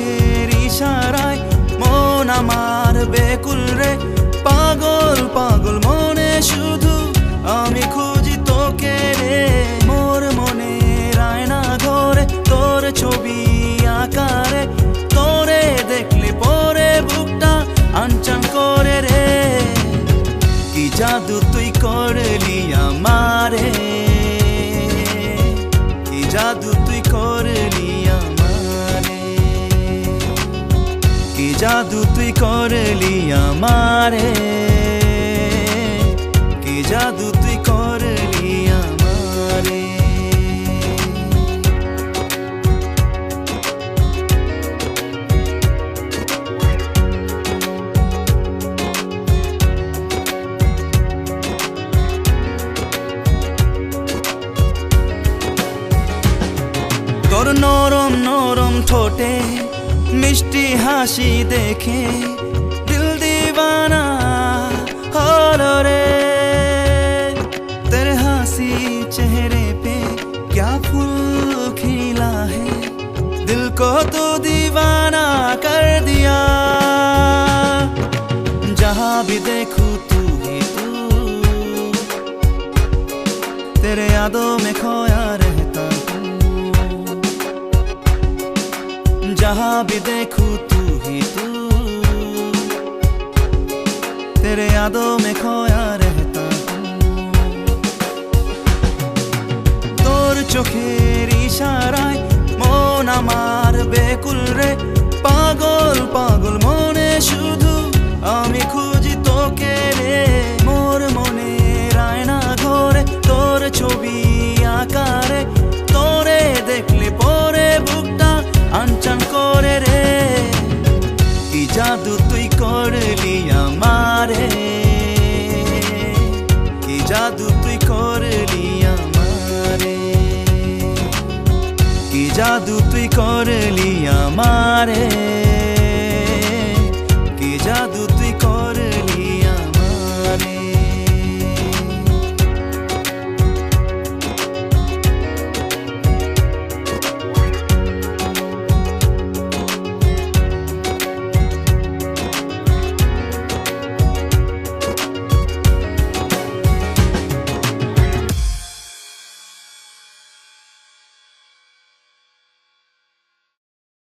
চোখের ইশারায় মন আমার বেকুল রে। পাগল পাগল মনে শুধু আমি খুঁজি তোকে রে। মোর মনে রায়না ধরে তোর ছবি আকারে। তোরে দেখলে পরে বুকটা আনচান করে রে। কি জাদু তুই করলি আমারে? কি জাদু জাদু তুই করলি আমারে কি জাদু তুই করলি আমারে তোর নরম নরম ঠোঁটে मिष्टी हासी देखे, दिल दीवाना हो रो। रे तेरे हासी चेहरे पे क्या फूल खिला है, दिल को तो दीवाना कर दिया। जहाँ भी देखूँ तू ही तू, तेरे यादों में खोया रहे। जहां भी देखूं तू ही तू तेरे यादों में खोया रहता हूँ তোর চোখের ইশারায় মন আমার বেকুল রে পাগল পাগল মনে শুধু জাদু তুই করলি আমারে। কি জাদু তুই করলি আমারে। কি জাদু